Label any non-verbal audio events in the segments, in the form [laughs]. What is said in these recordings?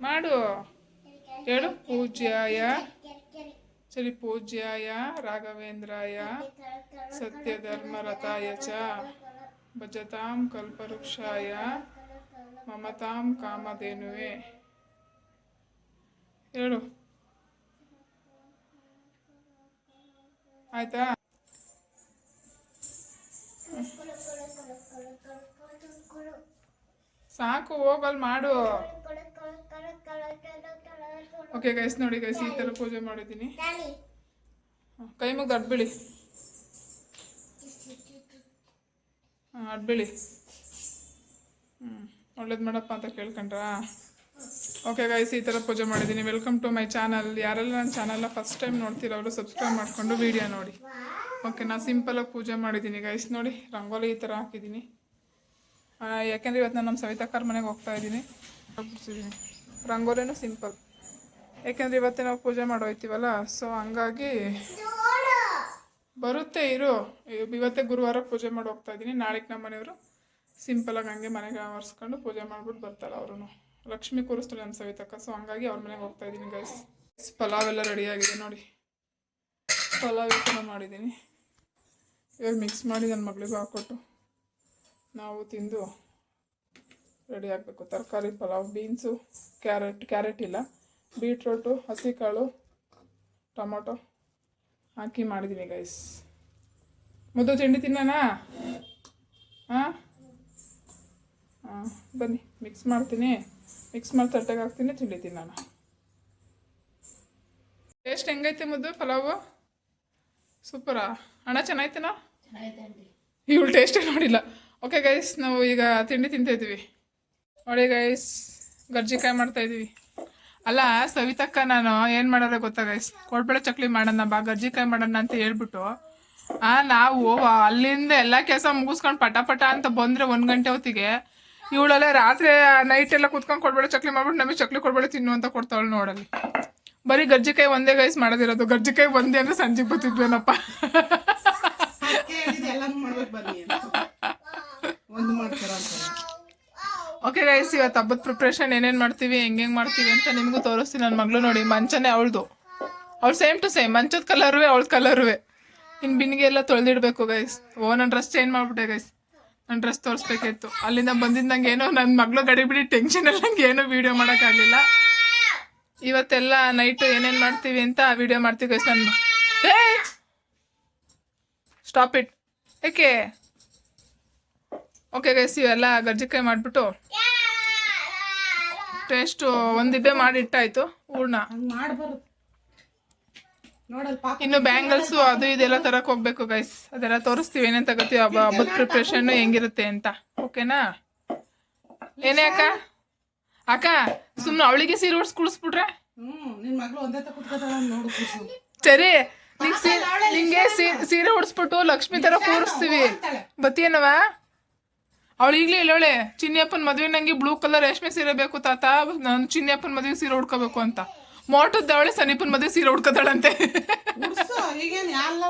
ಮಾಡು ಹೇಳು ಪೂಜ್ಯಾಯ ಸರಿ ಪೂಜ್ಯಾಯ ರಾಘವೇಂದ್ರಾಯ ಸತ್ಯಧರ್ಮರತಾಯ ಚ ಭಜತಾಂ ಕಲ್ಪವೃಕ್ಷಾಯ ಮಮತಾಂ ಕಾಮಧೇನುವೆ ಹೇಳು ಆಯ್ತಾ ಸಾಕು, ಹೋಗಲ್ ಮಾಡು. ಓಕೆ ಗೈಸ್ ನೋಡಿ ಗೈಸ್ ಈ ಥರ ಪೂಜೆ ಮಾಡಿದ್ದೀನಿ. ಕೈ ಮುಗ್ದು ಅಡ್ಬಿಳಿ ಹಾಂ ಅಡ್ಬಿಳಿ ಹ್ಞೂ ಒಳ್ಳೇದು ಮಾಡಪ್ಪ ಅಂತ ಕೇಳ್ಕೊಂಡ್ರಾ? ಓಕೆ ಗೈಸ್ ಈ ಥರ ಪೂಜೆ ಮಾಡಿದ್ದೀನಿ. ವೆಲ್ಕಮ್ ಟು ಮೈ ಚಾನಲ್ ಯಾರೆಲ್ಲ ನನ್ನ ಚಾನಲ್ನ ಫಸ್ಟ್ ಟೈಮ್ ನೋಡ್ತಿರೋರು ಸಬ್ಸ್ಕ್ರೈಬ್ ಮಾಡಿಕೊಂಡು ವಿಡಿಯೋ ನೋಡಿ. ಓಕೆ ನಾನು ಸಿಂಪಲಾಗಿ ಪೂಜೆ ಮಾಡಿದ್ದೀನಿ ಗೈಸ್ ನೋಡಿ, ರಂಗೋಲಿ ಈ ಥರ ಹಾಕಿದ್ದೀನಿ. ಯಾಕೆಂದ್ರೆ ಇವತ್ತು ನಾನು ನಮ್ಮ ಸವಿತಾಕರ್ ಮನೆಗೆ ಹೋಗ್ತಾ ಇದ್ದೀನಿ. ಬಿಡ್ಸಿದ್ದೀನಿ. ರಂಗೋಲಿನೂ ಸಿಂಪಲ್ ಯಾಕೆಂದ್ರೆ ಇವತ್ತೇ ನಾವು ಪೂಜೆ ಮಾಡೋಯ್ತೀವಲ್ಲ ಸೊ ಹಂಗಾಗಿ ಬರುತ್ತೆ ಇರು. ಇವ್- ಇವತ್ತೇ ಗುರುವಾರ ಪೂಜೆ ಮಾಡಿ ಹೋಗ್ತಾ ಇದ್ದೀನಿ. ನಾಳೆಗೆ ನಮ್ಮ ಮನೆಯವರು ಸಿಂಪಲಾಗಿ ಹಂಗೆ ಮನೆಗೆ ಒರೆಸ್ಕೊಂಡು ಪೂಜೆ ಮಾಡ್ಬಿಟ್ಟು ಬರ್ತಾರೆ ಅವರು ಲಕ್ಷ್ಮಿ ಕೂರಿಸ್ತಾರೆ ನಮ್ಮ ಸವಿತಕ್ಕ ಸೊ ಹಂಗಾಗಿ ಅವ್ರ ಮನೆಗೆ ಹೋಗ್ತಾ ಇದ್ದೀನಿ ಗೈಸ್ ಪಲಾವ್ ಎಲ್ಲ ರೆಡಿಯಾಗಿದೆ ನೋಡಿ. ಪಲಾವ್ ಈ ಮಾಡಿದ್ದೀನಿ. ಇವಾಗ ಮಿಕ್ಸ್ ಮಾಡಿ ನನ್ನ ಮಗಳಿಗೂ ಹಾಕ್ಕೊಟ್ಟು ನಾವು ತಿಂದು ರೆಡಿ ಆಗಬೇಕು. ತರಕಾರಿ ಪಲಾವ್ ಬೀನ್ಸು ಕ್ಯಾರೆಟ್ ಕ್ಯಾರೆಟ್ ಇಲ್ಲ. ಬೀಟ್ರೋಟು ಹಸಿಕಾಳು ಟೊಮೊಟೊ ಹಾಕಿ ಮಾಡಿದ್ದೀನಿ ಗೈಸ್ ಮುದ್ದು ತಿಂಡಿ ತಿನ್ನೋಣ? ಹಾಂ ಹಾಂ ಬನ್ನಿ ಮಿಕ್ಸ್ ಮಾಡ್ತೀನಿ. ಮಿಕ್ಸ್ ಮಾಡಿ ತಟ್ಟೆಗೆ ಹಾಕ್ತೀನಿ ತಿಂಡಿ ತಿನ್ನೋಣ. ಟೇಸ್ಟ್ ಹೆಂಗೈತೆ ಮುದ್ದು ಪಲಾವು? ಸೂಪರಾ ಅಣ್ಣ ಚೆನ್ನಾಯ್ತೇನಾ ಇವಳು ಟೇಸ್ಟೇ ನೋಡಿಲ್ಲ. ಓಕೆ ಗೈಸ್ ನಾವು ಈಗ ತಿಂಡಿ ತಿಂತಾ ಇದ್ದೀವಿ. ನೋಡಿ ಗೈಸ್ ಗರ್ಜಿಕಾಯಿ ಮಾಡ್ತಾ ಇದ್ದೀವಿ. ಅಲ್ಲ, ಸವಿತಕ್ಕ ನಾನು ಏನು ಮಾಡಲ್ಲ ಗೊತ್ತಾ ಗೈಸ್ ಕೊಡ್ಬೇಡ ಚಕ್ಲಿ ಮಾಡೋಣ, ಬಾ, ಗರ್ಜಿಕಾಯಿ ಮಾಡೋಣ ಅಂತ ಹೇಳ್ಬಿಟ್ಟು, ಆ, ನಾವು ಅಲ್ಲಿಂದ ಎಲ್ಲ ಕೆಲಸ ಮುಗಿಸ್ಕೊಂಡು ಪಟ ಪಟ ಅಂತ ಬಂದರೆ ಒಂದು ಗಂಟೆ ಹೊತ್ತಿಗೆ ಇವಳೆಲ್ಲ ರಾತ್ರಿ ನೈಟ್ ಎಲ್ಲ ಕುತ್ಕೊಂಡು ಕೊಡ್ಬೇಡ ಚಕ್ಲಿ ಮಾಡ್ಬಿಟ್ಟು, ನಮಗೆ ಚಕ್ಲಿ ಕೊಡ್ಬೇಡ ತಿನ್ನು ಅಂತ ಕೊಡ್ತಾವಳು ನೋಡಲ್ಲಿ. ಬರೀ ಗರ್ಜಿಕಾಯಿ ಒಂದೇ ಗೈಸ್ ಮಾಡೋದಿರೋದು. ಗರ್ಜಿಕಾಯಿ ಒಂದೇ ಅಂದ್ರೆ ಸಂಜೆಗೆ ಬರ್ತಿದ್ವೇನಪ್ಪ ಓಕೆ ಗೈಸ್ ಇವತ್ತು ಹಬ್ಬದ ಪ್ರಿಪ್ರೇಷನ್ ಏನೇನು ಮಾಡ್ತೀವಿ, ಹೆಂಗೆ ಹೆಂಗೆ ಮಾಡ್ತೀವಿ ಅಂತ ನಿಮಗೂ ತೋರಿಸ್ತೀನಿ. ನನ್ನ ಮಗಳು ನೋಡಿ, ಮಂಚನೇ ಅವಳದು. ಅವಳು ಸೇಮ್ ಟು ಸೇಮ್ ಮಂಚದ ಕಲರ್ವೇ ಅವಳ ಕಲರುವೆ ಇನ್ನು ಬಿನ್ನಿಗೆ ಎಲ್ಲ ತೊಳೆದಿಡ್ಬೇಕು ಗೈಸ್ ಓ ನನ್ನ ಡ್ರೆಸ್ ಚೇಂಜ್ ಮಾಡಿಬಿಟ್ಟೆ ಗೈಸ್ ನನ್ನ ಡ್ರೆಸ್ ತೋರಿಸ್ಬೇಕಿತ್ತು. ಅಲ್ಲಿಂದ ಬಂದಿದ್ದು ನಂಗೆ ಏನೋ ನನ್ನ ಮಗಳು ಗಡಿಬಿಡಿ ಟೆನ್ಷನ್ ನಂಗೆ ಏನೋ ವೀಡಿಯೋ ಮಾಡೋಕ್ಕಾಗಲಿಲ್ಲ. ಇವತ್ತೆಲ್ಲ ನೈಟು ಏನೇನು ಮಾಡ್ತೀವಿ ಅಂತ ವೀಡಿಯೋ ಮಾಡ್ತೀವಿ ಗೈಸ್ ನನ್ನ ಸ್ಟಾಪ್ ಇಟ್ ಏಕೆ? ಓಕೆ ಗೈಸ್ ಇವೆಲ್ಲ ಗಜ್ಜಿಕಾಯಿ ಮಾಡಿಬಿಟ್ಟು ಟೇಸ್ಟು ಒಂದಿಬ್ಬೆ ಮಾಡಿ ಇಟ್ಟಾಯ್ತು. ಹೂರ್ಣ. ಇನ್ನು ಬ್ಯಾಂಗಲ್ಸು ಅದು ಇದೆಲ್ಲ ತರಕ್ ಹೋಗ್ಬೇಕು ಗೈಸ್ ಅದೆಲ್ಲ ತೋರಿಸ್ತೀವಿ ಏನೇನ್ ತಗೋತೀವಿ ಹಬ್ಬ ಹಬ್ಬದ ಪ್ರಿಪ್ರೇಷನ್ ಹೆಂಗಿರುತ್ತೆ ಅಂತ. ಓಕೆನಾ ಏನೇ ಅಕ್ಕ? ಅಕ್ಕ ಸುಮ್ನೆ ಅವಳಿಗೆ ಸೀರೆ ಉಡ್ಸ್ ಕುಳಿಸ್ಬಿಟ್ರೆ? ಸರಿ ನಿಂಗೆ ಸೀರೆ ಉಡ್ಸ್ಬಿಟ್ಟು ಲಕ್ಷ್ಮಿ ತರ ಕೂರಿಸ್ತೀವಿ. ಬತ್ತೀನವ ಅವಳು ಈಗಲೇ ಹೇಳೋಳೆ ಚಿನ್ನಿಯಪ್ಪನ ಮದುವೆ ನಂಗೆ ಬ್ಲೂ ಕಲರ್ ರೇಷ್ಮೆ ಸೀರೆ ಬೇಕು ತಾತ ನಾನು ಚಿನ್ನಿಯಪ್ಪನ ಮದುವೆ ಸೀರೆ ಉಡ್ಕೋಬೇಕು ಅಂತ. ಮೋಟದ ಅವಳೆ ಸನೀಪನ ಮದುವೆ ಸೀರೆ ಉಡ್ಕೋತಾಳಂತೆ. ಈಗೇನ್ ಎಲ್ಲ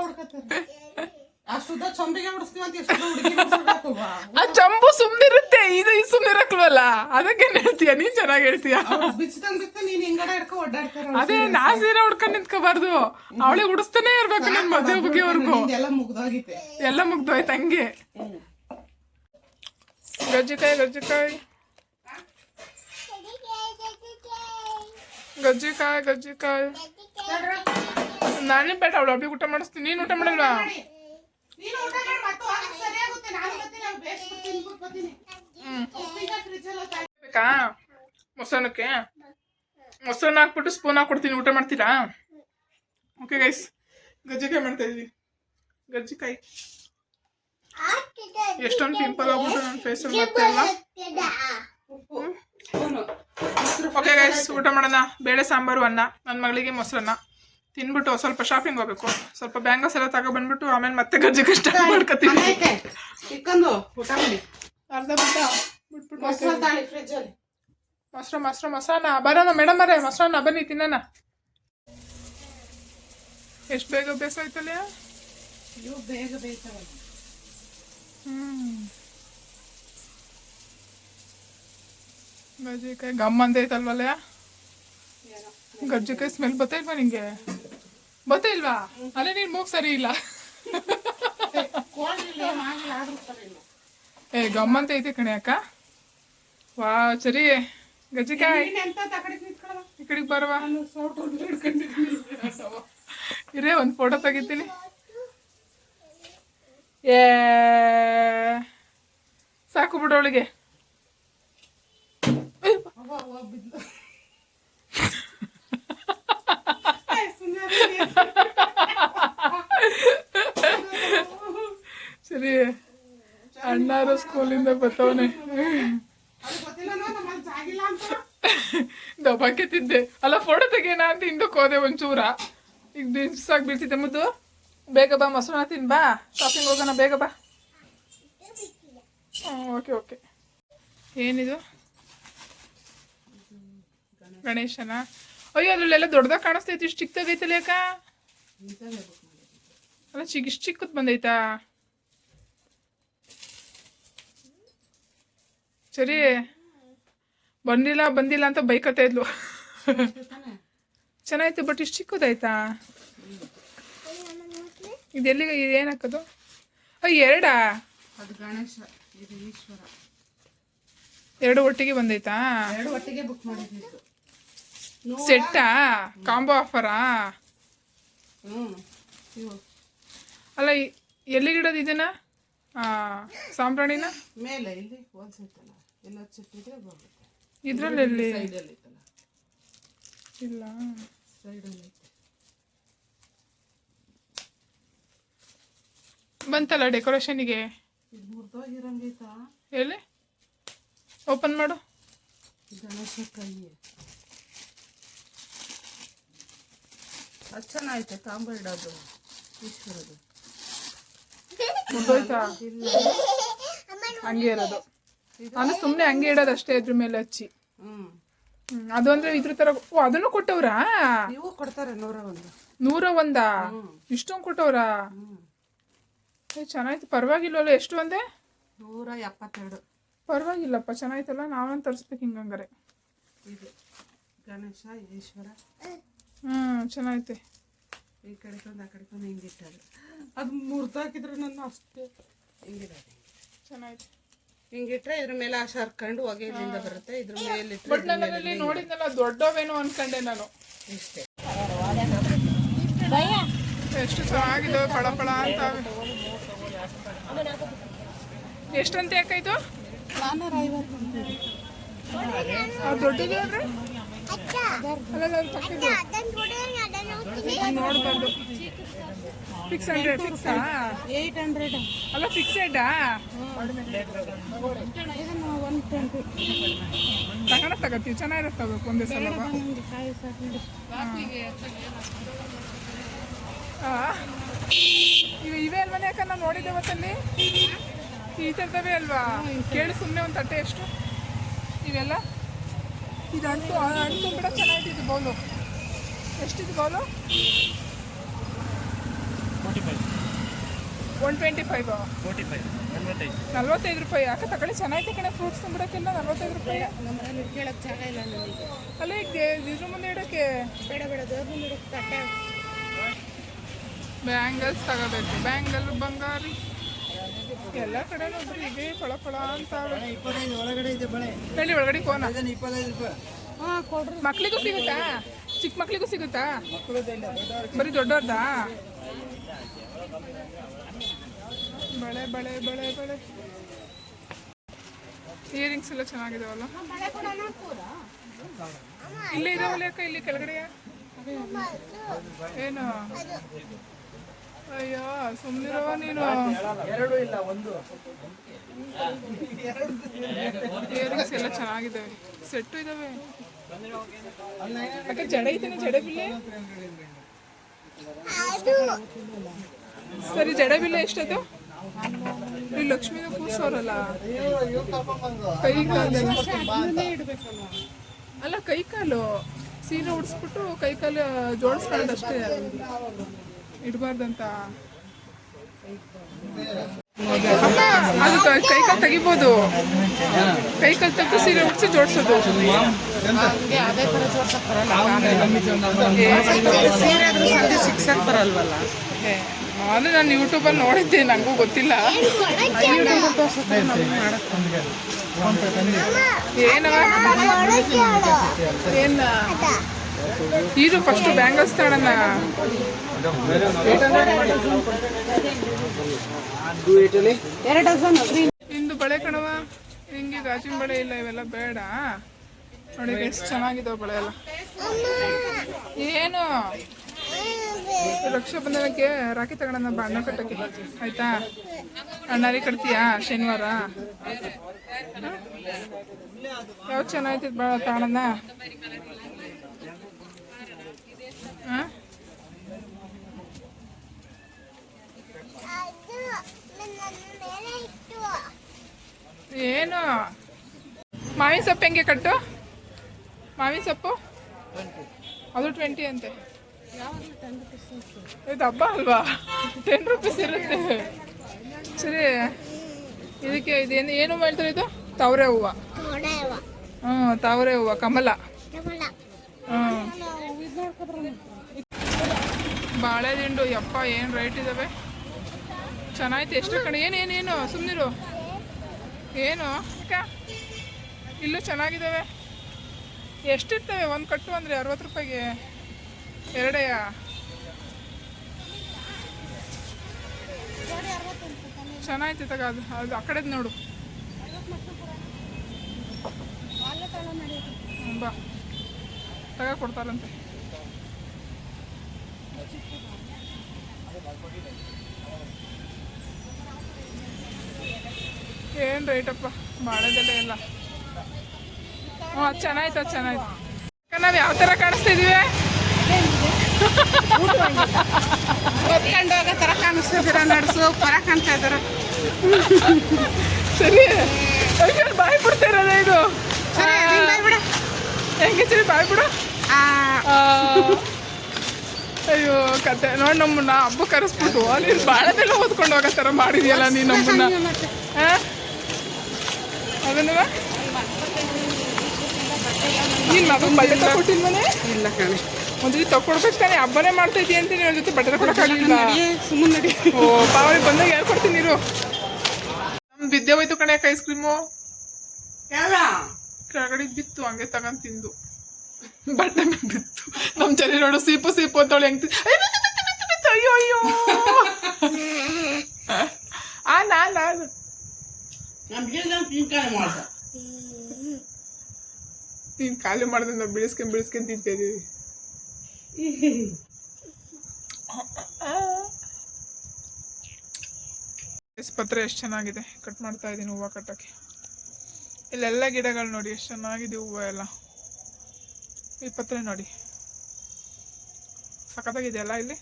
ಆ ಚಂಬು ಸುಮ್ನಿರುತ್ತೆ ಇದು ಇದು ಸುಮ್ನಿರಕ್ಲ್ವಲ್ಲ? ಅದಕ್ಕೆ ಹೇಳ್ತೀಯ? ನೀನ್ ಚೆನ್ನಾಗಿ ಹೇಳ್ತೀಯ? ಅದೇ ನಾ ಸೀರೆ ಉಡ್ಕೊಂಡ್ ನಿಂತ್ಕೋಬಾರ್ದು. ಅವಳಿಗೆ ಉಡಿಸ್ತಾನೆ ಇರ್ಬೇಕು ನನ್ ಮದುವೆ ಬಗ್ಗೆವರೆಗೂ ಎಲ್ಲ ಮುಗ್ದೋಗಿತ್ತೆ ಎಲ್ಲ ಮುಗ್ದೋಯ್ತು ಹಂಗೆ ಗಜ್ಜಿಕಾಯಿ ಗಜ್ಜಿಕಾಯಿ ಗಜ್ಜಿಕಾಯಿ ಗಜ್ಜಿಕಾಯಿ ನಾನೇ ಬೇಡ ಅವಳು ಅಬ್ಬಿಗೆ ಊಟ ಮಾಡಿಸ್ತೀನಿ ನೀನು ಊಟ ಮಾಡಲ್ವಾ? ನೀನು ಊಟ ಮಾಡಿ ಮತ್ತೆ ಹೋಗಕ್ ಸರಿಯಾಗುತ್ತೆ ನಾನು ಬರ್ತೀನಿ ಅವ್ಳು ಬೇಯಿಸ್ಬಿಟ್ಟು ತಿನ್ಬಿಟ್ಟು ಬರ್ತೀನಿ. ಉಪ್ಪಿನ ಫ್ರಿಜ್ ಎಲ್ಲ ಕಾಯ್- ಬೇಕಾ? ಮೊಸರನ್ನಕ್ಕೆ ಮೊಸರನ್ನ ಹಾಕ್ಬಿಟ್ಟು ಸ್ಪೂನ್ ಹಾಕ್ಕೊಡ್ತೀನಿ ಊಟ ಮಾಡ್ತೀರಾ? ಓಕೆ ಗೈಸ್ ಗಜ್ಜಿಕಾಯಿ ಮಾಡ್ತಾ ಇದೀವಿ ಗಜ್ಜಿಕಾಯಿ. ಎಷ್ಟೊಂದು ಪಿಂಪಲ್ ಆಗ್ಬಿಟ್ಟು ನನ್ನ ಫೇಸಲ್ಲಿ ಮತ್ತೆ ಎಲ್ಲ ಉಪ್ಪು ಸ್ಪೂನು ಮೊಸ್ರು ಓಕೆ ಗೈಸ್ ಊಟ ಮಾಡೋಣ. ಬೇಳೆ ಸಾಂಬಾರು ಅನ್ನ. ನನ್ನ ಮಗಳಿಗೆ ಮೊಸರನ್ನ. ತಿನ್ಬಿಟ್ಟು ಸ್ವಲ್ಪ ಶಾಪಿಂಗ್ ಹೋಗ್ಬೇಕು. ಸ್ವಲ್ಪ ಬ್ಯಾಂಗಲ್ಸ್ ಎಲ್ಲ ತಗೊಬಂದ್ಬಿಟ್ಟು ಆಮೇಲೆ ಮತ್ತೆ ಗಜ್ಜೆ ಕಷ್ಟ ಮಾಡ್ಕೊತೀನಿ. ಅರ್ಧ ಬಿಟ್ಟ ಬಿಟ್ಬಿಟ್ಟು ಮೊಸರು ಮೊಸರು ಮೊಸರು ಮೊಸರನ್ನ. ಬರೋಣ ಮೇಡಮ್ ಅರೇ ಮೊಸರನ್ನ ಬನ್ನಿ ತಿನ್ನೋಣ. ಎಷ್ಟು ಬೇಗ ಬೇಸಾಯ್ತಲ್ಲ? ಬೇಗ ಬೇಯ್ತಾವಲ್ಲ ಹ್ಮ್. ಗಜ್ಜಿಕಾಯಿ ಗಮ್ ಅಂತ ಐತಲ್ವಲ್ಲ ಗಜ್ಜಿಕಾಯಿ ಸ್ಮೆಲ್ ಬರ್ತಾ ಇಲ್ವಾ ನಿಂಗೆ? ಬರ್ತಾ ಇಲ್ವಾ? ಅಲ್ಲೇ ನೀನ್ ಮೂಗ್ ಸರಿ ಇಲ್ಲ. ಏ ಗಮ್ ಅಂತ ಐತೆ ಕಣೆ ಅಕ್ಕ. ವಾ ಸರಿ. ಗಜ್ಜಿಕಾಯಿ ಈ ಕಡೆಗೆ ಬರವಾ ಇರೇ ಒಂದು ಫೋಟೋ ತೆಗಿತೀನಿ. ಏ ಸಾಕು ಬಿಡು ಅವಳಿಗೆ. ಅವ್ವ ಅವ್ವ ಬಿದ್ಲು ಏ, ಸುಮ್ನೆ ಇರಿ. ಸರಿ ಅಣ್ಣಾರು ಸ್ಕೂಲಿಂದ ಬರ್ತಾವನೆ ದಬಾಕೆ ತಿದ್ದೆ ಅಲ್ಲ ಫೋಟೋ ತೆಗೇನಾ ಅಂತ ಹಿಂದಕ್ಕೆ ಹೋದೆ ಒಂಚೂರ. ಈಗ ಬಿಸಾಗಿ ಬೀಳ್ತಿದ್ದೆ ಮುದ್ದು. ಬೇಗ ಬಾ ಮೊಸರನ್ನ ತಿನ್ ಬಾ. ಶಾಪಿಂಗ್ ಹೋಗೋಣ ಬೇಗ ಬಾ. ಓಕೆ ಓಕೆ ಏನಿದು? ಗಣೇಶನ? ಅಯ್ಯೋ ಅದರಲ್ಲೆಲ್ಲ ದೊಡ್ಡದಾಗ ಕಾಣಿಸ್ತೈತಿ ಇಷ್ಟು ಚಿಕ್ಕದಾಗೈತಲ್ಲ ಯಾಕ ಅಲ್ಲ ಚಿಕ್ಕ ಇಷ್ಟು ಚಿಕ್ಕದ್ ಬಂದೈತಾ? ಸರಿ. ಬಂದಿಲ್ಲ ಬಂದಿಲ್ಲ ಅಂತ ಬೈಕತ್ತಾ ಇದ್ಲು. ಚೆನ್ನಾಗಿತ್ತು ಬಟ್ ಇಷ್ಟು ಚಿಕ್ಕದಾಯ್ತಾ? ಇದೆಲ್ಲಿಗೆ ಇದೇನು ಹಾಕೋದು ಅಯ್ಯ ಎರಡಾ? ಅದು ಗಣೇಶ ಇದು ಈಶ್ವರ. ಎರಡು ಒಟ್ಟಿಗೆ ಬಂದೈತಾ? ಎರಡು ಒಟ್ಟಿಗೆ ಬುಕ್ ಮಾಡಿದ್ದು ಸೆಟ್ಟಾ? ಕಾಂಬೋ ಆಫರಾ? ಅಲ್ಲ ಎಲ್ಲಿಗಿಡೋದು ಇದನ್ನ? ಸಾಂಬ್ರಾಣಿನ? ಮೇಲೆ ಇಲ್ಲಿ ಹೋಲ್ಸೈತಲ್ಲ ಎಲ್ಲ ಚಿಟ್ಟಿದ್ರೆ ಬರುತ್ತೆ ಇದ್ರಲ್ಲಿ ಎಲ್ಲಿ? ಇಲ್ಲ. ಸೈಡಲ್ಲಿ ಬಂತಲ್ಲ ಡೆಕೋರೇಷನಿಗೆ ಹೇಳಿ. ಓಪನ್ ಮಾಡು. ಗಣೇಶ ಕೈ ಅದು. ಚೆನ್ನಾಗೈತೆ ಈಶ್ವರದು ಹಂಗೆ ಇರೋದು. ನಾನು ಸುಮ್ಮನೆ ಹಂಗೆ ಇಡೋದು ಅಷ್ಟೇ ಇದ್ರ ಮೇಲೆ ಹಚ್ಚಿ. ಹ್ಮ್. ಅದು ಅಂದ್ರೆ ಇದ್ರ ತರ ಓ ಅದನ್ನು ಕೊಟ್ಟವ್ರಾ? ನೀವು ಕೊಡ್ತಾರೆ ನೂರ ಒಂದು. ನೂರ ಒಂದಾ? ಇಷ್ಟೊಂದು ಕೊಟ್ಟವ್ರಾ? ಚೆನ್ನಾಯ್ತು. ಪರವಾಗಿಲ್ವಲ್ಲ ಎಷ್ಟು ಒಂದೇ ನೂರ ಎಪ್ಪತ್ತೆರಡು ಪರವಾಗಿಲ್ಲಪ್ಪ ಚೆನ್ನಾಯ್ತಲ್ಲ? ನಾವೇನು ತರಿಸ್ಬೇಕು ಹಿಂಗಂಗಾರೆ. ಇದು ಗಣೇಶ ಈಶ್ವರ. ಹ್ಞೂ ಚೆನ್ನಾಗೈತೆ ಈ ಕಡೆಕೊಂದು ಆ ಹಿಂಗೆ ಹಿಂಗಿಟ್ಟಾರೆ ಅದು ಮುರಿದಾಕಿದ್ರೆ ನನ್ನ ಅಷ್ಟೇ ಹಿಂಗಿದೆ ಚೆನ್ನಾಯ್ತು. ಹಿಂಗಿಟ್ರೆ ಇದ್ರ ಮೇಲೆ ಆ ಹರ್ಕೊಂಡು ಹೊಗೆ ಇಲ್ಲಿಂದ ಬರುತ್ತೆ. ಇದ್ರ ಮೇಲೆ ಬಟ್ ನನ್ನಲ್ಲಿ ನೋಡಿದ್ನಲ್ಲ ದೊಡ್ಡವೇನೋ ಅನ್ಕೊಂಡೆ ನಾನು. ಇಷ್ಟೇ. ಎಷ್ಟು ಚೆನ್ನಾಗಿದೆ ಪಳ ಪಳ ಅಂತ. ಎಷ್ಟಂತ ಯಾಕಾಯ್ತು ದೊಡ್ಡದು ಅಂದ್ರೆ? ನೋಡ್ಬಾರ್ದು ಹಂಡ್ರೆಡ್ ಏಯ್ಟ್ ಹಂಡ್ರೆಡ್ ಅಲ್ಲ ಫಿಕ್ಸೆಡಾ ತಗೊಂಡ ತಗೋತೀವಿ ಚೆನ್ನಾಗಿರುತ್ತೆ ಒಂದೇ ಸಲ. ಇವ ಇವೇ ಅಲ್ವಾ ಯಾಕೆ ನಾವು ನೋಡಿದ್ದೆ ಅವತ್ತಲ್ಲಿ ಈ ಥರದವೇ ಅಲ್ವಾ? ಕೇಳಿ ಸುಮ್ಮನೆ ಒಂದು ತಟ್ಟೆ ಎಷ್ಟು ಇವೆಲ್ಲ? ಇದು ಅಂಟು ಅಂಟು ಕೂಡ ಚೆನ್ನಾಗಿದ್ದು ಬೌಲು ಎಷ್ಟಿದೆ ಬೌಲು ಒನ್ ಟ್ವೆಂಟಿ ಫೈವ್ ನಲ್ವತ್ತೈದು ರೂಪಾಯಿ. ಯಾಕೆ ತಗೊಳ್ಳಿ ಚೆನ್ನಾಗಿದೆ ಕಣೆ. ಫ್ರೂಟ್ಸ್ ತುಂಬಿಡೋಕ್ಕಿಂತ ನಲ್ವತ್ತೈದು ರೂಪಾಯಿ. ಅಲ್ಲೇ ಮನೇಲಿ ಕೇಳಕ್ಕೆ ಜಾಗ ಇಲ್ಲ ನನಗೆ ಅಲ್ಲ ಈಗ ಇದ್ರ ಮುಂದೆ ಇಡೋಕ್ಕೆ ಬೇಡ ಬೇಡ ದೇವ್ರ ಮುಂದೆ ಇಡೋಕ್ಕೆ ತಟ್ಟೆ. ಬ್ಯಾಂಗಲ್ಸ್ ತಗೋಬೇಕು. ಬ್ಯಾಂಗಲ್ ಬಂಗಾರಿ. ಎಲ್ಲ ಕಡೆನೂ ಇದೆ ಫಳ ಫಳ ಅಂತ ಒಳಗಡೆ ಇದೆ ಬಳೆ. ಹೇಳಿ ಒಳಗಡೆ ಕೋನ. ಇಪ್ಪತ್ತೈದು ರೂಪಾಯಿ. ಹಾಂ ಕೊಡ್ರಿ. ಮಕ್ಳಿಗೂ ಸಿಗುತ್ತಾ? ಚಿಕ್ಕ ಮಕ್ಳಿಗೂ ಸಿಗುತ್ತಾ? ಬರೀ ದೊಡ್ಡವ್ರದಾ? ಬಳೆ ಬಳೆ ಬಳೆ ಬಳೆ. ಇಯರಿಂಗ್ಸ್ ಎಲ್ಲ ಚೆನ್ನಾಗಿದಾವಲ್ಲ? ಇಲ್ಲೇ ಇದಾವಲ್ಲ ಅಕ್ಕ ಇಲ್ಲಿ ಕೆಳಗಡೆ ಏನು? ಅಯ್ಯೋ ಸುಮ್ಮನಿರವ ನೀನು. ಎರಡು ಇಲ್ಲ ಒಂದು. ಇಯರಿಂಗ್ಸ್ ಎಲ್ಲ ಚೆನ್ನಾಗಿದ್ದಾವೆ ಸೆಟ್ಟು ಇದಾವೆ. ಅಕ್ಕ ಜಡೆ ಐತೇನೆ ಜಡೆ ಬಿಲ್ಲೆ? ಸರಿ ಜಡ ಬಿಲ್ಲೆ ಎಷ್ಟದು? ಈ ಲಕ್ಷ್ಮಿನ ಕೂರ್ಸೋರಲ್ಲ. ಕೈ ಕಾಲು. ಅಲ್ಲ ಕೈ ಕಾಲು. ಸೀರೆ ಉಡಿಸ್ಬಿಟ್ಟು ಕೈ ಕಾಲು ಜೋಡಿಸ್ಕೊಳ್ಳೋದು ಅಷ್ಟೇ ಇಡಬಾರ್ದಂತ. ಅಮ್ಮ, ಅದು ಕೈಕಾಲ್ ಕೈ ಕಾಲು ತೆಗಿಬೋದು. ಕೈ ಕಾಲು ತೆಗೆದು ಸೀರೆ ಉಡ್ಸಿ ಜೋಡಿಸೋದು. ಅದೇ ಸಿಕ್ಸಕ್ ಬರಲ್ವಲ್ಲ? ನಾನು ನಾನು ಯೂಟ್ಯೂಬಲ್ಲಿ ನೋಡಿದ್ದೆ ನನಗೂ ಗೊತ್ತಿಲ್ಲ. ಏನವ? ಏನ? ಇದು ಫಸ್ಟ್ ಬ್ಯಾಂಗಲ್ಸ್ ಡಜನ್ ಇಂದು ಬಳೆ ಕಣವ ಹಿಂಗೆ ಗಾಜಿನ ಬಳೆ ಇಲ್ಲ ಇವೆಲ್ಲ ಬೇಡ. ನೋಡಿ ಎಷ್ಟು ಚೆನ್ನಾಗಿದಾವೆ ಬಳೆ ಎಲ್ಲ. ಏನು? ರಕ್ಷಾಬಂಧನಕ್ಕೆ ರಾಖಿ ತಗೊಳ್ಳೋಣ ಬಾ ಅಣ್ಣ ಕಟ್ಟಕ್ಕೆ. ಆಯ್ತಾ? ಅಣ್ಣಾರಿ ಕಟ್ತೀಯಾ ಶನಿವಾರ? ಯಾವ್ದು ಚೆನ್ನಾಗಿತ್ತು ಬಾಳ ತಗೊಳ್ಳೋಣ ಹಾಂ ಏನು? ಮಾವಿನ ಸೊಪ್ಪು ಹೆಂಗೆ ಕಟ್ಟು? ಮಾವಿನ ಸೊಪ್ಪು? ಅದು ಟ್ವೆಂಟಿ ಅಂತೆ. ಇದು ಹಬ್ಬ ಅಲ್ವಾ? ಟೆನ್ ರುಪೀಸ್ ಇರುತ್ತೆ. ಸರಿ. ಇದಕ್ಕೆ ಇದೇನು ಏನು ಹೇಳ್ತಾರೆ ಇದು? ತಾವರೆ ಹೂವು. ಹ್ಞೂ ತಾವರೆ ಹೂವು ಕಮಲ. ಹ್ಞೂ ಬಾಳೆ ದಿಂಡು ಯಪ್ಪ, ಏನು ರೇಟ್ ಇದ್ದಾವೆ ಚೆನ್ನಾಯ್ತು, ಎಷ್ಟು ಕಡೆ ಏನೇನೇನು ಸುಮ್ಮನಿರು ಏನು? ಅಕ್ಕ, ಇಲ್ಲೂ ಚೆನ್ನಾಗಿದ್ದಾವೆ ಎಷ್ಟಿರ್ತವೆ? ಒಂದು ಕಟ್ಟು ಅಂದರೆ ಅರವತ್ತು ರೂಪಾಯಿಗೆ. ಎರಡೆಯ? ಚೆನ್ನಾಯ್ತು ತಗ, ಅದು ಅದು ಆ ಕಡೆದು ನೋಡು. ಬಾ. ತಗ ಕೊಡ್ತಾರಂತೆ. ಏನು ರೇಟಪ್ಪ ಬಾಳೆದೆಲೆ ಎಲ್ಲ. ಹ್ಞೂ ಅದು ಚೆನ್ನಾಯ್ತು ಅದು ಚೆನ್ನಾಯ್ತು. ನಾವು ಯಾವ ಥರ ಕಾಣಿಸ್ತಾ ಇದೀವಿ ಹೊತ್ಕೊಂಡು ಹೋಗೋ ತರ ಕಾಣಿಸ್ತಿದ್ದೀರ ನಡ್ಸು ಪರ ಕಾಣ್ತಾ ಇದಾರ ಸರಿ. ಬಾಯಿ ಬಿಡ್ತಾ ಇರೋದ ಇದು? ಸರಿ ಹೆಂಗೆ ಸರಿ ಬಾಯಿ ಬಿಡು. ಆ, ಅಯ್ಯೋ ಕತೆ. ನೋಡಿ ನಮ್ಮನ್ನ ಹಬ್ಬ ಕರೆಸ್ಬಿಟ್ಟು ನೀನು ಬಾಳದೆಲ್ಲ ಓದ್ಕೊಂಡು ಹೋಗೋ ಥರ ಮಾಡಿದ್ಯಲ್ಲ ನೀನು ನಮ್ಮನ್ನ. ಹಾಂ ಅದನ್ನು ನೀನು ಮಗನ ಬಟ್ಟೆ ತಗೊಟ್ಟಿಲ್ವನೇ ಇಲ್ಲ ಕಣೆ. ಒಂದ್ಸತಿ ತಗೊಡ್ಬೇಕು ತಾನೆ ಹಬ್ಬನೇ ಮಾಡ್ತಾ ಇದೀಯ ಅಂತ ನಿನ್ನ ಜೊತೆ ಬಟ್ಟೆ ತಗೊಳಕ್ಕಾಗಲಿಲ್ಲ ಸುಮ್ಮನೆ ನಡಿ ಓ ಪಾವಳಿ ಬಂದಾಗ ಹೇಳ್ಕೊಡ್ತೀನಿ ನೀರು ನಮ್ ಬಿದ್ದೆ ಹೋಯ್ತು ಕಣೆ ಐಸ್ ಕ್ರೀಮು. ಕೆಳಗಡೆ ಬಿತ್ತು ಹಂಗೆ ತಗೊಂಡು ತಿಂದು. ಬಟ್ಟೆ ಬಿತ್ತು ನಮ್ ಜನ ನೋಡು ಸೀಪು ಸೀಪು ಅಂತವಳು ಹೆಂಗ್ ಅಯ್ಯೋ, ಅಯ್ಯೋ ಆ ನಾ ನಾನು ನೀನ್ ಖಾಲಿ ಮಾಡಿದ್ರೆ ನಾವು ಬಿಡಿಸ್ಕೊಂಡ್ ಬಿಡಿಸ್ಕೊಂಡ್ ತಿಂತಾ ಇದೀವಿ ಪತ್ರ ಎಷ್ಟು ಚೆನ್ನಾಗಿದೆ. ಕಟ್ ಮಾಡ್ತಾ ಇದ್ದೀನಿ ಹೂವು ಕಟ್ಟಕ್ಕೆ. ಇಲ್ಲೆಲ್ಲ ಗಿಡಗಳು ನೋಡಿ ಎಷ್ಟು ಚೆನ್ನಾಗಿದೆ ಹೂವು ಎಲ್ಲ. ಪತ್ರೆ ನೋಡಿ. ಸಖತ್ತಾಗಿದೆಯಲ್ಲ ಇಲ್ಲಿ?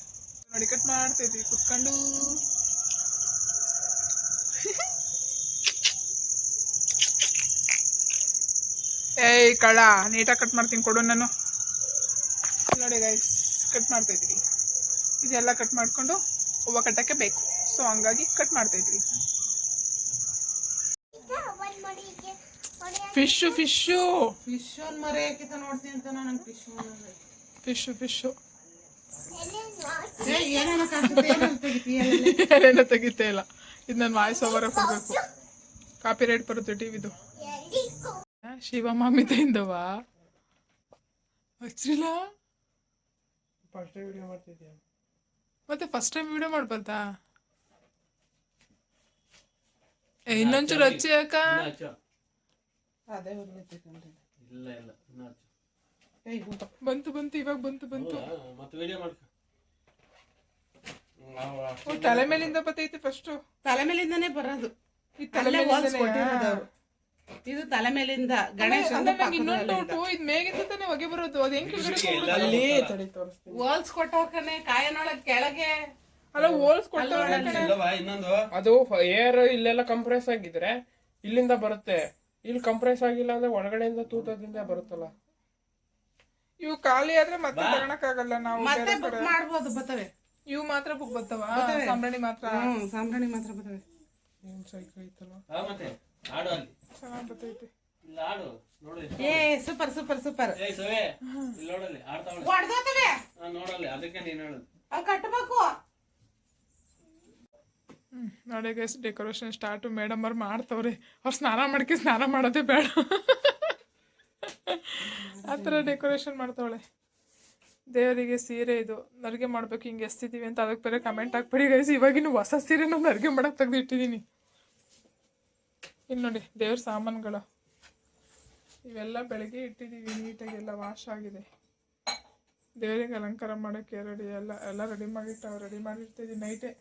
ನೋಡಿ ಕಟ್ ಮಾಡ್ತಿದ್ವಿ ಕುತ್ಕೊಂಡು. ಏಯ್ ಕಳ ನೀಟಾಗಿ ಕಟ್ ಮಾಡ್ತೀನಿ, ಕೊಡು ನಾನು ನೋಡಿ ಗೈಸ್ ಕಟ್ ಮಾಡ್ತಾ ಇದ್ವಿ. ಇದೆಲ್ಲ ಕಟ್ ಮಾಡಿಕೊಂಡು ಹೂವು ಕಟ್ಟೋಕ್ಕೆ ಬೇಕು. ಸೊ ಹಂಗಾಗಿ ಕಟ್ ಮಾಡ್ತಾ ಇದ್ವಿ ಫಿಶು ಫಿಶು ಫಿಶ್ ಒಂದ್ ಮರೆ ಹಾಕಿತ ನೋಡ್ತೀನಿ ಅಂತ ನಂಗೆ ಫಿಶ್ ಫಿಶು ಫಿಶು ಏನೇನೋ ತೆಗಿತಾ ಇಲ್ಲ. ಇದು ನನ್ನ ವಾಯ್ಸ್ ಓವರ್ ಕೊಡಬೇಕು. ಕಾಪಿ ರೈಟ್ ಬರುತ್ತೆ ಟಿವಿದು. ಶಿವ ಮಾಮಿತೆಯಿಂದವಾ ಹಚ್ಚಿಲ್ಲ ಫಸ್ಟ್ ವಿಡಿಯೋ ಮಾಡ್ತಿದ್ಯಾ? ಮತ್ತೆ ಫಸ್ಟ್ ಟೈಮ್ ವಿಡಿಯೋ ಮಾಡ್ಬಾರ್ದಾ? ಏ, ಇನ್ನೊಂಚೂರು ಹಚ್ಚಿ ಅಕ್ಕ. ಅದೇ ಇಲ್ಲ ಇಲ್ಲ ಇನ್ನ ಹಚ್ಚು. ಏಯ್ ಊಟ. ಬಂತು ಬಂತು ಇವಾಗ ಬಂತು ಬಂತು. ಹೌದಾ? ಮತ್ತೆ ವಿಡಿಯೋ ಮಾಡ್ಕ. ನಾವು ಓ ತಲೆ ಮೇಲಿಂದ ಬತ್ತೈತೆ ಫಸ್ಟ್ ತಲೆ ಮೇಲಿಂದಾನೇ ಬರೋದು. ಈ ತಲೆ ಅಲ್ಲೇ ಅವ್ರು. ಇದು ತಲೆ ಮೇಲಿಂದ ಗಣೇಶ ಇನ್ನೊಂದು ಡೌಟು ಇದು ಮೇಗಿಂದ ತಾನೇ ಹೊಗೆ ಬರೋದು. ಅದು ಹೆಂಗ್ ಕೆಳಗಡೆ ಹೋಗೋದು? ಅಲ್ಲಿ ತಡಿ ತೋರಿಸ್ತೀನಿ. ಹೋಲ್ಸ್ ಕೊಟ್ಟವ್ಕನೆ ಕಾಯನೊಳಗ್ ಕೆಳಗೆ. ಅಲ್ಲ ಹೋಲ್ಸ್ ಕೊಟ್ಟವ್ರೆ ಕಣೆ. ಇಲ್ಲವಾ ಇನ್ನೊಂದು? ಅದು ಏರ್ ಇಲ್ಲೆಲ್ಲ ಕಂಪ್ರೆಸ್ ಆಗಿದ್ರೆ ಇಲ್ಲಿಂದ ಬರುತ್ತೆ. ಇಲ್ಲಿ ಕಂಪ್ರೆಸ್ ಆಗಿಲ್ಲ ಅಂದ್ರೆ ಒಳಗಡೆಯಿಂದ ತೂತದಿಂದ ಬರುತ್ತಲ್ಲ. ಇವು ಖಾಲಿ ಆದ್ರೆ ಮತ್ತೆ ತಗೊಳಕ್ಕಾಗಲ್ಲ ನಾವು ಮತ್ತೆ ಬುಕ್ ಮಾಡ್ಬೋದು ಬರ್ತವೆ. ಇವು ಮಾತ್ರ ಬುಕ್ ಬರ್ತಾವ? ಸಾಂಬ್ರಾಣಿ ಮಾತ್ರ? ಸಾಂಬ್ರಾಣಿ ಮಾತ್ರ ಬರ್ತವೆ. ಏನ್ ಸೈಕಲ್ ಐತಲ್ಲ? ಏ ಸೂಪರ್ ಸೂಪರ್ ಸೂಪರ್ ಏಯ್ ಸವೆ ಇಲ್ಲಿ ನೋಡಲ್ಲಿ ಆಡ್ತಾವಳೆ ನೋಡಲ್ಲಿ ಅದಕ್ಕೆ ನೀನ್ ಹೇಳುದು. ಕಟ್ಟಬೇಕು ಹ್ಮ್ ನೋಡಿ ಗೈಸ್ ಡೆಕೋರೇಷನ್ ಸ್ಟಾರ್ಟು ಮೇಡಮ್ ಅವ್ರು ಮಾಡ್ತವ್ರಿ. ಅವ್ರು ಸ್ನಾನ ಮಾಡ್ಕೆ ಸ್ನಾನ ಮಾಡೋದೇ ಬೇಡ. ಆ ಥರ ಡೆಕೋರೇಷನ್ ಮಾಡ್ತಾವಳೆ. ದೇವರಿಗೆ ಸೀರೆ ಇದು, ನರಿಗೆ ಮಾಡ್ಬೇಕು, ಹಿಂಗೆ ಎಸ್ತಿದ್ದೀವಿ ಅಂತ ಅದಕ್ಕೆ ಬೇರೆ ಕಮೆಂಟ್ ಹಾಕ್ಬಿಡಿ ಗೈಸ್ ಇವಾಗಿನ ಹೊಸ ಸೀರೆ ನಾನು ನರಿಗೆ ಮಾಡಕ್ಕೆ ತೆಗೆದು ಇಟ್ಟಿದ್ದೀನಿ ಇಲ್ಲಿ ನೋಡಿ, ದೇವ್ರ ಸಾಮಾನುಗಳು. ಇವೆಲ್ಲ ಬೆಳಗ್ಗೆ ಇಟ್ಟಿದ್ದೀವಿ ನೀಟಾಗಿ ಎಲ್ಲ ವಾಶ್ ಆಗಿದೆ. ದೇವರಿಗೆ ಅಲಂಕಾರ ಮಾಡೋಕ್ಕೆ ರೆಡಿ ಎಲ್ಲ ಎಲ್ಲ ರೆಡಿ ಮಾಡಿಟ್ಟು ರೆಡಿ ಮಾಡಿರ್ತಿದ್ದೀವಿ ನೈಟೇ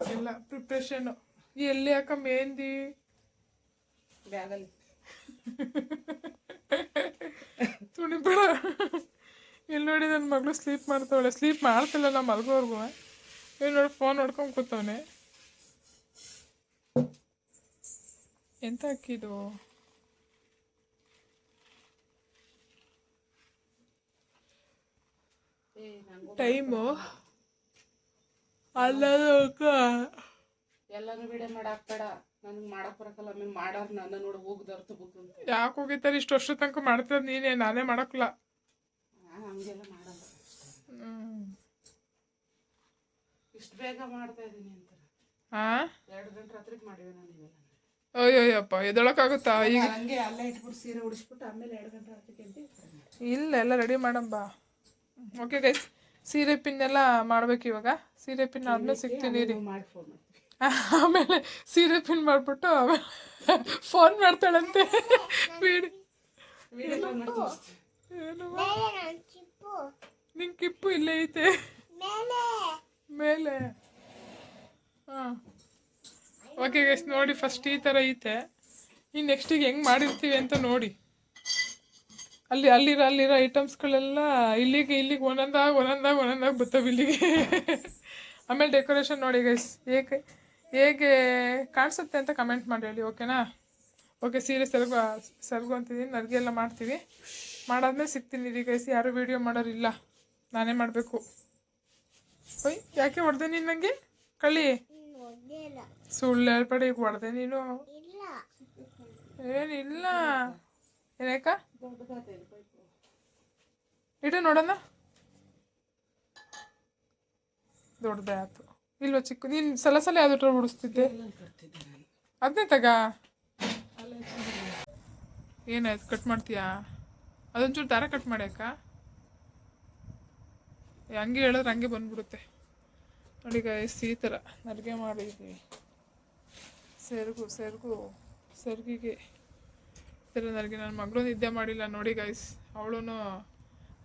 ಎಲ್ಲ ಪ್ರಿಪ್ರೇಷನ್ ಎಲ್ಲಿ ಯಾಕ ಮೆಹಂದಿ ಬ್ಯಾಗಲ್ಲಿ. ತುಣಿ ಬೇಡ ಇಲ್ಲಿ ನೋಡಿ ನನ್ನ ಮಗಳು ಸ್ಲೀಪ್ ಮಾಡ್ತಾವಳೆ. ಸ್ಲೀಪ್ ಮಾಡ್ತಿಲ್ಲ ನಮ್ಮ ಮಲ್ಗೋರ್ಗು. ಇಲ್ಲಿ ನೋಡಿ ಫೋನ್ ನೋಡ್ಕೊಂಡು ಕೂತವನೆ. ಎಂತ ಅಕ್ಕಿದು ಟೈಮು. ಎಲ್ಲಾನು ಬೇಡ ನನಗೆ ಮಾಡಕ್ ಬರಕಲ್ಲ ಆಮೇಲೆ ಮಾಡಾರ ನನ್ನ ನೋಡಿ ಹೋಗ್ದರ್ತು ಬುಕ್ ಅಂತ ಯಾಕೆ ಹೋಗಿದ್ದಾರೆ? ಇಷ್ಟು ವರ್ಷ ತನಕ ಮಾಡ್ತಾರ ನೀನೇ ನಾನೇ ಮಾಡಕ್ಕಲ್ಲ ನಾನು ಹಂಗೆಲ್ಲ ಮಾಡಲ್ಲ. ಇಷ್ಟು ಬೇಗ ಮಾಡ್ತಾ ಇದ್ದೀನಿ ಅಂತ. ಹಾಂ ಎರಡು ಗಂಟೆ ರಾತ್ರಿಗೆ ಮಾಡಿವೆ ನಾನು ಇವೆಲ್ಲ. ಅಯ್ಯೋಯ್ಯಪ್ಪ ಎದೊಳಕ್ಕಾಗುತ್ತಾ ಈಗ ಹಂಗೆ ಅಲ್ಲೇ ಇಟ್ಬಿಟ್ಟು ಸೀರೆ ಉಡಿಸ್ಬಿಟ್ಟು ಆಮೇಲೆ ಎರಡು ಗಂಟೆ ರಾತ್ರಿಗೆ ಎದ್ದು ಇಲ್ಲ ಎಲ್ಲ ರೆಡಿ ಮಾಡಂಬಾ ಓಕೆ ಗೈಸ್ ಸೀರೆ ಪಿನ್ ಎಲ್ಲ ಮಾಡ್ಬೇಕು ಇವಾಗ. ಸೀರೆ ಪಿನ್ ಆದ್ಮೇಲೆ ಸಿಗ್ತೀನಿ ರೀ [laughs] ಆಮೇಲೆ ಸೀರೆ ಪಿನ್ ಮಾಡ್ಬಿಟ್ಟು ಆಮೇಲೆ [laughs] ಫೋನ್ ಮಾಡ್ತಾಳಂತೆ. [laughs] ನಿಂಗೆ ಕಿಪ್ಪು ಇಲ್ಲೇ ಐತೆ. ಮೇಲೆ. ಹಾಂ. ಓಕೆ ಗೈಸ್ ನೋಡಿ ಫಸ್ಟ್ ಈ ಥರ ಐತೆ. ಇನ್ನು ನೆಕ್ಸ್ಟಿಗೆ ಹೆಂಗೆ ಮಾಡಿರ್ತೀವಿ ಅಂತ ನೋಡಿ. ಅಲ್ಲಿ ಅಲ್ಲಿರೋ ಅಲ್ಲಿರೋ ಐಟಮ್ಸ್ಗಳೆಲ್ಲ ಇಲ್ಲಿಗೆ ಇಲ್ಲಿಗೆ ಒಂದೊಂದಾಗ ಒಂದೊಂದಾಗ ಒಂದೊಂದಾಗ ಬರ್ತವೆ ಇಲ್ಲಿಗೆ. ಆಮೇಲೆ ಡೆಕೋರೇಷನ್ ನೋಡಿ ಗೈಸ್ ಹೇಗೆ ಹೇಗೆ ಕಾಣಿಸುತ್ತೆ ಅಂತ ಕಮೆಂಟ್ ಮಾಡಿ ಹೇಳಿ ಓಕೆನಾ ಓಕೆ ಸೀರೆ ಸೆರಗು ಸರ್ಗು ಅಂತಿದ್ದೀನಿ ನರ್ಗೆ ಎಲ್ಲ ಮಾಡ್ತೀವಿ. ಮಾಡಾದ್ಮೇಲೆ ಸಿಗ್ತೀನಿ ರೀ ಗೈಸ್ ಯಾರು ವೀಡಿಯೋ ಮಾಡೋರಿಲ್ಲ ನಾನೇ ಮಾಡಬೇಕು. ಓಯ್ ಯಾಕೆ ಹೊಡೆದೆ ನೀನು ನನಗೆ ಕಳಿ ಸುಳ್ಳು ಹೇಳ್ಬೇಡಿ ಈಗ ಹೊಡೆದೆ ನೀನು. ಏನಿಲ್ಲ. ಏನಾಕ ಇಡು ನೋಡೋಣ ದೊಡ್ಡದೇ ಆಯ್ತು ಇಲ್ವ ಚಿಕ್ಕ? ನೀನು ಸಲ ಸಲ ಯಾವ್ದು ಬಿಡಿಸ್ತಿದ್ದೆ ಅದನ್ನೇ ತಗ. ಏನಾಯ್ತು? ಕಟ್ ಮಾಡ್ತೀಯಾ? ಅದೊಂಚೂರು ದಾರ ಕಟ್ ಮಾಡಿ ಅಕ್ಕ. ಏ, ಹಂಗೆ ಹೇಳಿದ್ರೆ ಹಂಗೆ ಬಂದ್ಬಿಡುತ್ತೆ. ನೋಡಿ ಗೈಸ್ ಈ ಥರ ನಡಿಗೆ ಮಾಡಿದ್ವಿ. ಸೆರಗು ಸೆರಗು ಸೆರಗಿಗೆ. ಈ ನನಗೆ ನನ್ನ ಮಗಳು ನಿದ್ದೆ ಮಾಡಿಲ್ಲ. ನೋಡಿ ಗೈಸ್ ಅವಳು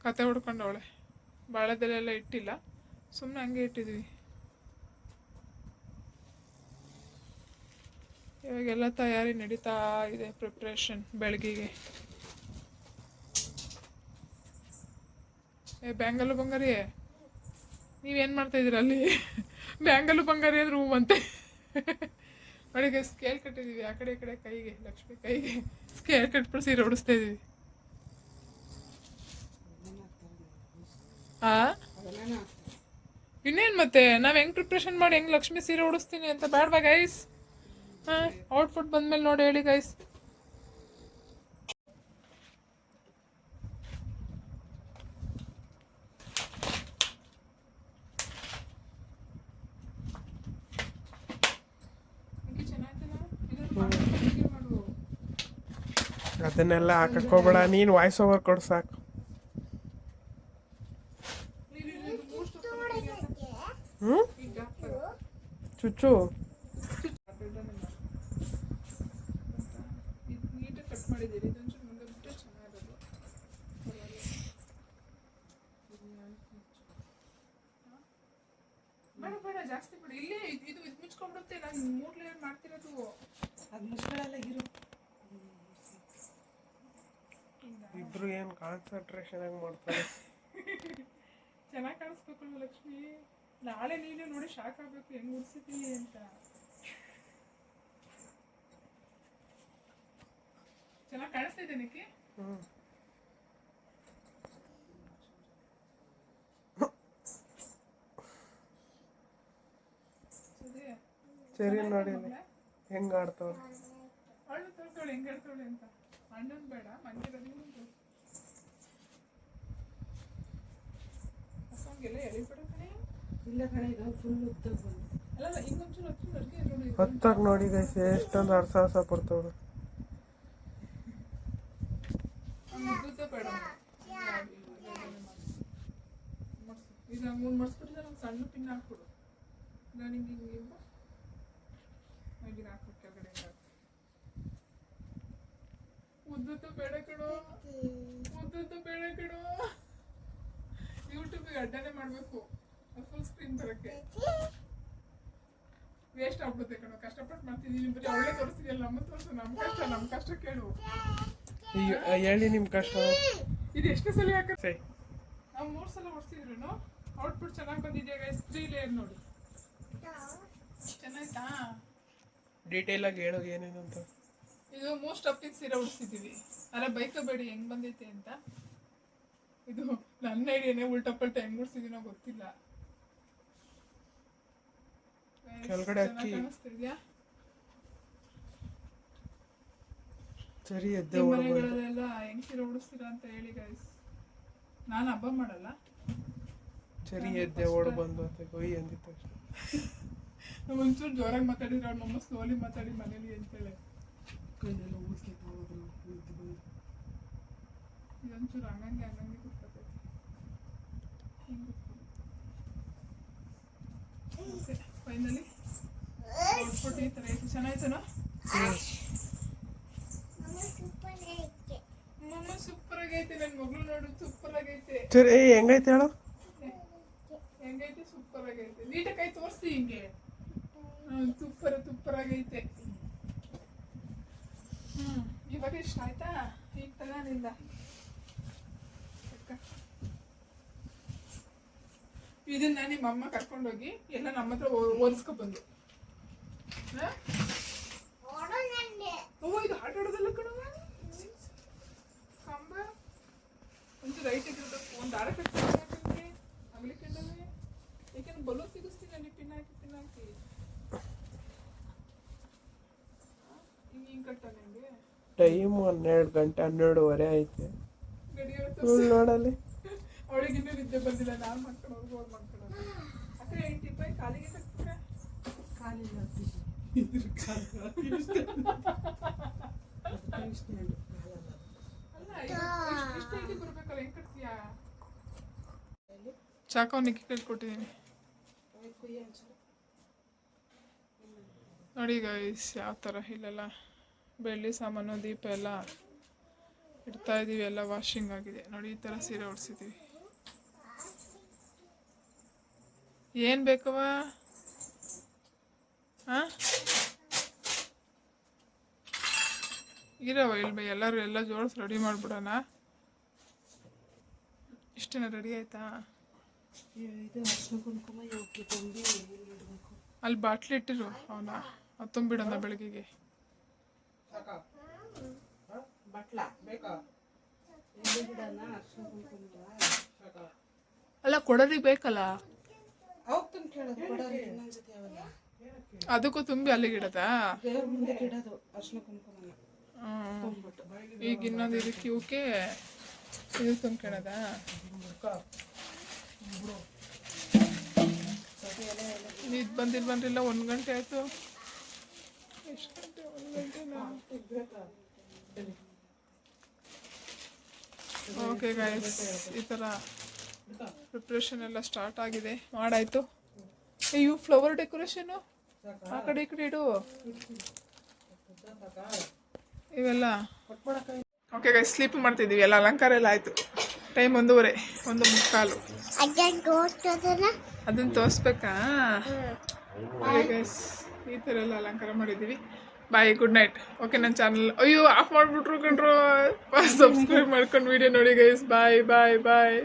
ಕತೆ ಹೊಡ್ಕೊಂಡವಳೆ. ಅವಳೆ ಬಾಳೆದಲ್ಲೆಲ್ಲ ಇಟ್ಟಿಲ್ಲ. ಸುಮ್ಮನೆ ಹಂಗೆ ಇಟ್ಟಿದ್ವಿ. ಇವಾಗೆಲ್ಲ ತಯಾರಿ ನಡೀತಾ ಇದೆ ಪ್ರಿಪ್ರೇಷನ್ ಬೆಳಗಿಗೆ. ಏ ಬ್ಯಾಂಗಲ್ಲು ಬಂಗಾರಿ ನೀವೇನು ಮಾಡ್ತಾ ಇದ್ದೀರ ಅಲ್ಲಿ? ಬ್ಯಾಂಗಲ್ಲು ಬಂಗಾರಿ ಅಂದ್ರೆ ಹೂವಂತೆ. ನೋಡಿ ಸ್ಕೇಲ್ ಕಟ್ಟಿದ್ದೀವಿ ಆ ಕಡೆ, ಈ ಕಡೆ, ಕೈಗೆ, ಲಕ್ಷ್ಮಿ ಕೈಗೆ. ಸ್ಕೇಲ್ ಮಾಡಿ ಸೀರೆ ಉಡಿಸ್ತಾ ಇದೀವಿ ಆ ಇನ್ನೇನು ಮತ್ತೆ ನಾವು ಹೆಂಗೆ ಪ್ರಿಪ್ರೇಷನ್ ಮಾಡಿ ಹೆಂಗೆ ಲಕ್ಷ್ಮಿ ಸೀರೆ ಉಡಿಸ್ತೀನಿ ಅಂತ ಬೇಡವಾ ಗೈಸ್ ಹಾಂ ಔಟ್ಫುಟ್ ಬಂದ್ಮೇಲೆ ನೋಡಿ ಹೇಳಿ ಗೈಸ್ ಅದನ್ನೆಲ್ಲ ಹಾಕಕ್ ನೀನು ನೀನ್ ವಾಯ್ಸ್ ಓವರ್ ಕೊಡು ಸಾಕು. ಹ್ಮ್? ಚುಚ್ಚು. ನೀಟಾಗಿ ಕಟ್ ಮಾಡಿದ್ದೀರಿ ಇದೊಂಚೂರು ಮುಂದೆ ಬಿಟ್ಟರೆ ಚೆನ್ನಾಗಿರೋದು ಬೇಡ ಬೇಡ ಜಾಸ್ತಿ ಬಿಡಿ. ಇಲ್ಲೇ ಇದು ಇದು ಇದು ಮುಚ್ಕೊಂಡ್ಬಿಡುತ್ತೆ. ನಾನು ಮೂರು ಲೇಯರ್ ಮಾಡ್ತಿರೋದು? ಅದು ಮುಚ್ಕೊಳ್ಳಲ್ಲ ಇರು ಇಬ್ರು ಏನ್ ಕಾನ್ಸಂಟ್ರೇಷನ್ ಆಗಿ ಮಾಡ್ತಾರೆ? [laughs] ಚೆನ್ನಾಗಿ ಕಾಣಿಸ್ಬೇಕು ಲಕ್ಷ್ಮಿ? ನಾಳೆ ನೀನು ನೋಡಿ ಶಾಕ್ ಆಗಬೇಕು ಹೆಂಗ್ ಉಡ್ಸಿದ್ದೀನಿ ಅಂತ. ಚೆನ್ನಾಗಿ ಕಾಣಿಸ್ತಾ ಇದೆ ನಿಕ್ಕೆ? ಹ್ಮ್. ಸರಿ. ನೋಡಿ. ಹೆಂಗೆ ಆಡ್ತಾವ್ರೆ? ಅವಳು ತೋರ್ಸೋಳು ಹೆಂಗೆ ಆಡ್ತಾಳೆ ಅಂತ. ಅಣ್ಣನ್ ಬೇಡ ಮಂದಿರೋದು ಅಕ್ಕಂಗೆಲ್ಲ ಎಳಿಬೇಡ ಕಣೆ ಇಲ್ಲ ಕಣೆ ಇದು ಫುಲ್ ಉದ್ದ ಬಂದು ಅಲ್ಲ ಹಿಂಗೊಂಚೂರು ಹತ್ತು ಅಡುಗೆ ನೋಡಿ ಹತ್ತಾಗ ನೋಡಿ ಗೈಸ್ ಎಷ್ಟೊಂದು ಪಡ್ತಾವ್ರೆ ಮುದ್ದೆ ಬೇಡ. ಈಗ ಮೂರು ಮರ್ಸ್ಬಿಟ್ಟಿದ್ರೆ ನಂಗೆ ಸಣ್ಣ ಪಿನ್ ಹಾಕ್ಬಿಡು. ನಾನು ಹಿಂಗೆ ಹಿಂಗೆ ಕೆಳಗಡೆ. ಉದ್ದದ್ದು ಬೇಡ ಕಣೋ. ಉದ್ದದ್ದು ಬೇಡ ಕಣೋ. ಯೂಟ್ಯೂಬಿಗೆ ಅಡ್ಡನೆ ಮಾಡಬೇಕು. ಫುಲ್ ಸ್ಕ್ರೀನ್ ಬರೋಕ್ಕೆ. ವೇಸ್ಟ್ ಆಗ್ಬಿಡುತ್ತೆ ಕಣೋ. ಕಷ್ಟಪಟ್ಟು ಮಾಡ್ತಿದ್ದೀನಿ ಬರೀ ಅವಳೇ ತೋರಿಸ್ತಿದ್ಯಲ್ಲ ನಮ್ಮ ತೋರಿಸು. ನಮ್ಮ ಕಷ್ಟ ನಮ್ಮ ಕಷ್ಟ ಕೇಳು. ಈಗ ಹೇಳಿ ನಿಮ್ಮ ಕಷ್ಟ. ಇದು ಎಷ್ಟು ಸಲ ಯಾಕೆ ನಾವು ಮೂರು ಸಲ ಹೊಡ್ಸಿದ್ರು ಔಟ್ಪುಟ್ ಚೆನ್ನಾಗಿ ಬಂದಿದೆಯಾ ಗೈಸ್ ತ್ರೀ ಲೇಯರ್ ನೋಡಿ. ಚೆನ್ನಾಯ್ತಾ? ಡೀಟೇಲ್ ಆಗಿ ಹೇಳೋ ಏನೇನು ಅಂತ. ಇದು ಮೋಸ್ಟ್ ಅಪ್ಪಿಗೆ ಸೀರೆ ಉಡಿಸಿದ್ದೀವಿ ಅಲ್ಲ ಬೈಕಬೇಡಿ ಹೆಂಗ್ ಬಂದೈತೆ ಅಂತ. ಇದು ನನ್ನ ಐಡಿಯಾನೇ ಉಲ್ಟಾ ಪಲ್ಟ ಹೆಂಗ್ ಉಡ್ಸಿದೀನೋ ಗೊತ್ತಿಲ್ಲ. ಕೆಳಗಡೆ ಅಕ್ಕಿ. ಕಾಣಿಸ್ತಿದ್ಯಾ? ಸರಿ ಎದ್ದೆ ಮನೆಗಳಲ್ಲೆಲ್ಲ ಹೆಂಗ್ ಸೀರೆ ಉಡಿಸ್ತೀರಾ ಅಂತ ಹೇಳಿ ಗೈಸ್ ನಾನು ಹಬ್ಬ ಮಾಡಲ್ಲ. ಸರಿ ಎದ್ದೆ ಓಡ್ ಬಂದು ಅಂತ ಕೊಯ್ ಅಂದಿದ್ದ ತಕ್ಷಣ ನಾವ್ ಒಂಚೂರು ಜೋರಾಗಿ ಮಾತಾಡಿದ್ರೆ ಅವ್ರ ಮಮ್ಮ ಸ್ಲೋಲಿ ಮಾತಾಡಿ ಮನೇಲಿ ಅಂತೇಳಿ. ಕೈಲೆಲ್ಲ ಊದ್ಕೆ ಬಂದು. ಇದೊಂಚೂರು ಹಂಗಂಗೆ ಹಂಗಂಗೆ ಫೈನಲಿ ಔಟ್ಪುಟ್ ಈ ಥರ ಐತಿ ಚೆನ್ನಾಯ್ತೇನೋ? ಮಮ್ಮ ಸೂಪರ್ ಆಗೈತೆ ನನ್ನ ಮಗಳು ನೋಡು ಸೂಪರ್ ಆಗೈತೆ ಸರಿ ಹೆಂಗೈತೆ ಹೇಳು? ಹೆಂಗೈತೆ? ಸೂಪರ್ ಆಗೈತೆ ನೀಟಾಗಿ ಕೈ ತೋರಿಸ್ತಿ ಹಿಂಗೆ. ಸೂಪರ್ ಸೂಪರ್ ಆಗೈತೆ ಹ್ಮ್ ಇವಾಗ ಇಷ್ಟ ಆಯ್ತಾ? ಈಗ ತಗಾನಿಲ್ಲ ಇದನ್ನ ನಿಮ್ಮ ಅಮ್ಮ ಕರ್ಕೊಂಡೋಗಿ ಎಲ್ಲ ನಮ್ಮ ಹತ್ರ ಓದಿಸ್ಕೊ ಬಂದು ಓ ಇದು ಆಟ ಆಡೋದಲ್ಲ ಕಣವ ಕಂಬ? ಒಂದು ರೈಟ್ ಇರ್ಬೇಕು ಒಂದು ದಾರ ಕಟ್ಟಿ ಅಗಲಿಕೊಂಡವೆ ಯಾಕೆಂದ್ರೆ ಬಲೂನ್ ಸಿಗಿಸ್ತೀನಿ ಅಲ್ಲಿ ಪಿನ್ ಹಾಕಿ ಪಿನ್ ಹಾಕಿ. ಹಿಂಗೆ ಹಿಂಗೆ ಕಟ್ಟ ನಿಮಗೆ ಟೈಮ್ ಹನ್ನೆರಡು ಗಂಟೆ ಹನ್ನೆರಡುವರೆ ಐತೆ ಗಡಿಯಾರ ಇವ್ಳ್ ವಿದ್ಯೆ ಬಂದಿಲ್ಲ ನಾನು ಮಾಡ್ಕೊಳ್ಳೋದು ಅವ್ರು ಮಾಡ್ಕೊಳ್ಳೋದು ಅಕ್ಕ ಎಂಟು ರೂಪಾಯಿ ಕಾಲಿಗೆ ಕಟ್ಬಿಟ್ರೆ ಕಾಲಿಲ್ಲ ಕಟ್ತೀಯಾ ಚಾಕು ನಿಕ್ಕಿ ಕೈ ನೋಡಿ ಗೈಸ್ ಯಾವ ಥರ ಇಲ್ಲೆಲ್ಲ ಬೆಳ್ಳಿ ಸಾಮಾನು ದೀಪ ಎಲ್ಲ ಇಡ್ತಾ ಇದೀವಿ ಎಲ್ಲ ವಾಷಿಂಗ್ ಆಗಿದೆ. ನೋಡಿ ಈ ಥರ ಸೀರೆ ಉಡ್ಸಿದ್ದೀವಿ ಏನು ಬೇಕವ ಹಾಂ ಇರವ ಬೈ, ಎಲ್ಲರೂ ಎಲ್ಲ ಜೋಡಿಸಿ ರೆಡಿ ಮಾಡಿಬಿಡೋಣ. ಇಷ್ಟೇನ ರೆಡಿ ಆಯ್ತಾ? ಅಲ್ಲಿ ಬಾಟ್ಲಿ ಇಟ್ಟಿರು ಅವನ, ಅದು ತುಂಬಿಡೋಣ ಬೆಳಗ್ಗೆಗೆ. ಅಲ್ಲ ಕೊಡೋರಿಗೆ ಬೇಕಲ್ಲ? ಕೇಳೋದು ಇನ್ನೊಂದ್ಸತಿ ಅವಲ್ಲ ಅದಕ್ಕೂ ತುಂಬಿ ಅಲ್ಲಿಗೆ ಇಡೋದಾ? ದೇವ್ರ ಮುಂದೆ ಇಡೋದು ಅರ್ಶಿನ ಕುಂಕುಮನ. ಹ್ಮ್. ತುಂಬಿಟ್ಟು ಈಗ ಇನ್ನೊಂದು ಇದಕ್ಕೆ ಇವಕ್ಕೆ ಇದು ತುಂಬ್ಕೊಳದ ಇದು ಬಂದಿಲ್ಲ ಬಂದಿಲ್ಲ ಒಂದು ಗಂಟೆ ಆಯಿತು. ಎಷ್ಟು ಗಂಟೆ ಒಂದು ಗಂಟೆ ಓಕೆ ಗಾಯ್ಸ್ ಈ ಥರ ಪ್ರಿಪ್ರೇಷನ್ ಎಲ್ಲ ಸ್ಟಾರ್ಟ್ ಆಗಿದೆ. ಮಾಡಾಯ್ತು. ಇವು ಫ್ಲವರ್ ಡೆಕೋರೇಷನು ಆ ಕಡೆ ಈ ಕಡೆ ಇಡು. ಇವೆಲ್ಲ. ಓಕೆ ಗೈಸ್ ಸ್ಲೀಪ್ ಮಾಡ್ತಿದ್ದೀವಿ. ಎಲ್ಲ ಅಲಂಕಾರ ಎಲ್ಲ ಆಯಿತು. ಟೈಮ್ ಒಂದೂವರೆ ಒಂದು ಮುಕ್ಕಾಲು. ಅದನ್ನು ತೋರಿಸ್ಬೇಕಾ? ಗೈಸ್ ಈ ಥರ ಎಲ್ಲ ಅಲಂಕಾರ ಮಾಡಿದ್ದೀವಿ. ಬಾಯ್ ಗುಡ್ ನೈಟ್ ಓಕೆ ನನ್ನ ಚಾನಲ್ ಅಯ್ಯೋ ಆಫ್ ಮಾಡಿಬಿಟ್ರು ಕಂಡ್ರು ಸಬ್ಸ್ಕ್ರೈಬ್ [laughs] ಮಾಡ್ಕೊಂಡು ವಿಡಿಯೋ ನೋಡಿ ಗೈಸ್ ಬಾಯ್ ಬಾಯ್ ಬಾಯ್